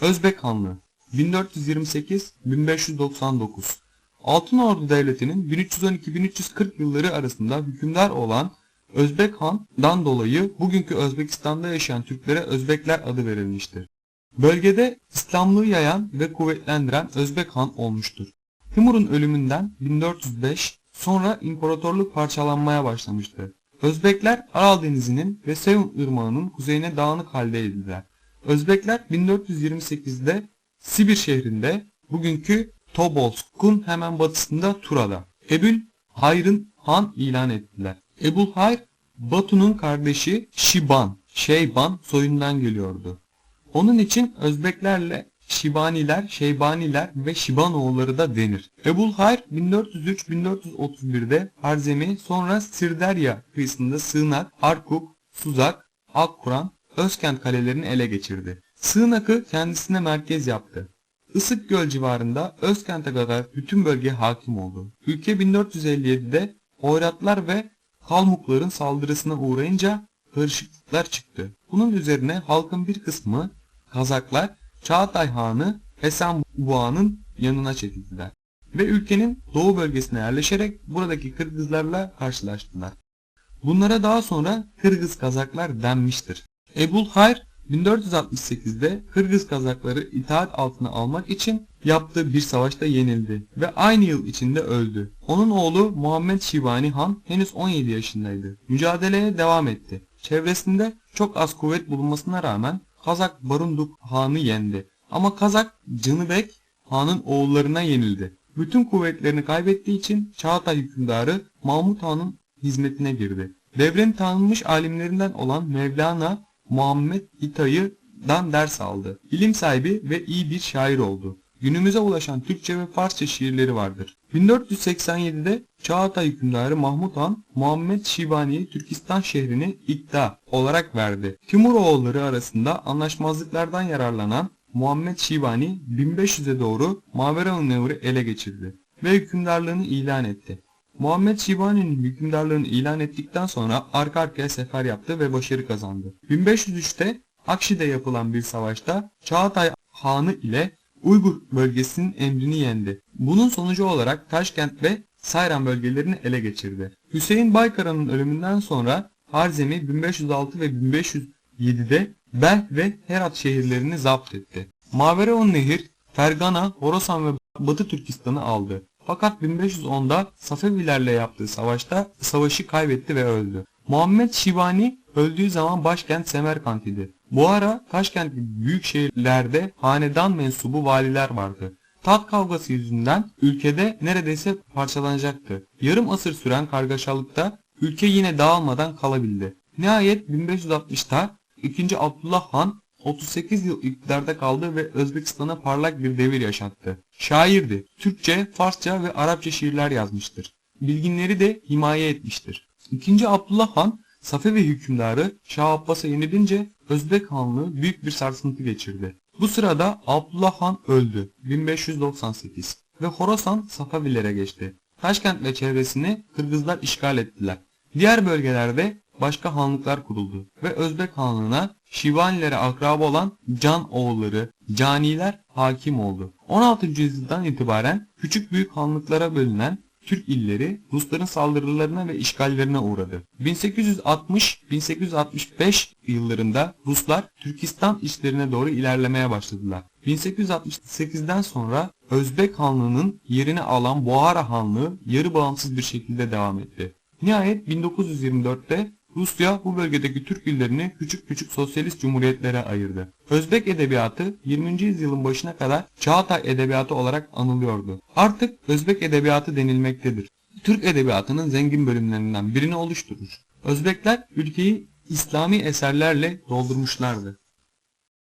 Özbek Hanlığı 1428-1599 Altınordu Devleti'nin 1312-1340 yılları arasında hükümdar olan Özbek Han'dan dolayı bugünkü Özbekistan'da yaşayan Türklere Özbekler adı verilmiştir. Bölgede İslamlığı yayan ve kuvvetlendiren Özbek Han olmuştur. Timur'un ölümünden 1405 sonra imparatorluk parçalanmaya başlamıştı. Özbekler Aral Denizi'nin ve Sevun Irmağı'nın kuzeyine dağınık haldeydiler. Özbekler 1428'de Sibir şehrinde bugünkü Tobolsk'un hemen batısında Tura'da Ebül Hayr'ın Han ilan ettiler. Ebul Hayr Batu'nun kardeşi Şiban, Şeyban soyundan geliyordu. Onun için Özbeklerle Şibaniler, Şeybaniler ve Şibanoğulları da denir. Ebul Hayr 1403-1431'de Harzemi sonra Sirderya kıyısında Sığınak, Arkuk, Suzak, Akkuran, Özkent kalelerini ele geçirdi. Sığınak'ı kendisine merkez yaptı. Isık Göl civarında Özkent'e kadar bütün bölge hakim oldu. Ülke 1457'de Oyratlar ve Kalmukların saldırısına uğrayınca karışıklıklar çıktı. Bunun üzerine halkın bir kısmı Kazaklar Çağatay Hanı Esenboğa'nın yanına çekildiler ve ülkenin doğu bölgesine yerleşerek buradaki Kırgızlarla karşılaştılar. Bunlara daha sonra Kırgız Kazaklar denmiştir. Ebul Hayr 1468'de Kırgız Kazakları itaat altına almak için yaptığı bir savaşta yenildi ve aynı yıl içinde öldü. Onun oğlu Muhammed Şibani Han henüz 17 yaşındaydı. Mücadeleye devam etti. Çevresinde çok az kuvvet bulunmasına rağmen Kazak Barunduk Han'ı yendi. Ama Kazak Cınıbek Han'ın oğullarına yenildi. Bütün kuvvetlerini kaybettiği için Çağatay hükümdarı Mahmut Han'ın hizmetine girdi. Devrin tanınmış alimlerinden olan Mevlana Muhammed İtayı'dan ders aldı. İlim sahibi ve iyi bir şair oldu. Günümüze ulaşan Türkçe ve Farsça şiirleri vardır. 1487'de Çağatay hükümdarı Mahmut Han, Muhammed Şibani'ye Türkistan şehrini İkta olarak verdi. Timuroğulları arasında anlaşmazlıklardan yararlanan Muhammed Şibani 1500'e doğru Maveraun Nevr'i ele geçirdi ve hükümdarlığını ilan etti. Muhammed Şibani'nin hükümdarlığını ilan ettikten sonra arka arkaya sefer yaptı ve başarı kazandı. 1503'te Akşi'de yapılan bir savaşta Çağatay Hanı ile Uygur bölgesinin emrini yendi. Bunun sonucu olarak Taşkent ve Sayran bölgelerini ele geçirdi. Hüseyin Baykara'nın ölümünden sonra Harzemi 1506 ve 1507'de Belh ve Herat şehirlerini zapt etti. Maveraun Nehir, Fergana, Horasan ve Batı Türkistan'ı aldı. Fakat 1510'da Safevilerle yaptığı savaşta savaşı kaybetti ve öldü. Muhammed Şibani öldüğü zaman başkent Semerkant idi. Bu ara Taşkent büyük şehirlerde hanedan mensubu valiler vardı. Tat kavgası yüzünden ülkede neredeyse parçalanacaktı. Yarım asır süren kargaşalıkta ülke yine dağılmadan kalabildi. Nihayet 1560'ta 2. Abdullah Han 38 yıl iktidarda kaldı ve Özbekistan'a parlak bir devir yaşattı. Şairdi. Türkçe, Farsça ve Arapça şiirler yazmıştır. Bilginleri de himaye etmiştir. 2. Abdullah Han Safevi hükümdarı Şah Abbas'a yenilince Özbek Hanlığı büyük bir sarsıntı geçirdi. Bu sırada Abdullah Han öldü 1598 ve Horasan Safavilere geçti. Taşkent ve çevresini Kırgızlar işgal ettiler. Diğer bölgelerde başka hanlıklar kuruldu ve Özbek Hanlığı'na Şivanilere akraba olan Can oğulları, Caniler hakim oldu. 16. yüzyıldan itibaren küçük büyük hanlıklara bölünen Türk illeri Rusların saldırılarına ve işgallerine uğradı. 1860-1865 yıllarında Ruslar Türkistan işlerine doğru ilerlemeye başladılar. 1868'den sonra Özbek Hanlığı'nın yerini alan Buhara Hanlığı yarı bağımsız bir şekilde devam etti. Nihayet 1924'te Rusya bu bölgedeki Türk illerini küçük küçük sosyalist cumhuriyetlere ayırdı. Özbek edebiyatı 20. yüzyılın başına kadar Çağatay edebiyatı olarak anılıyordu. Artık Özbek edebiyatı denilmektedir. Türk edebiyatının zengin bölümlerinden birini oluşturur. Özbekler ülkeyi İslami eserlerle doldurmuşlardı.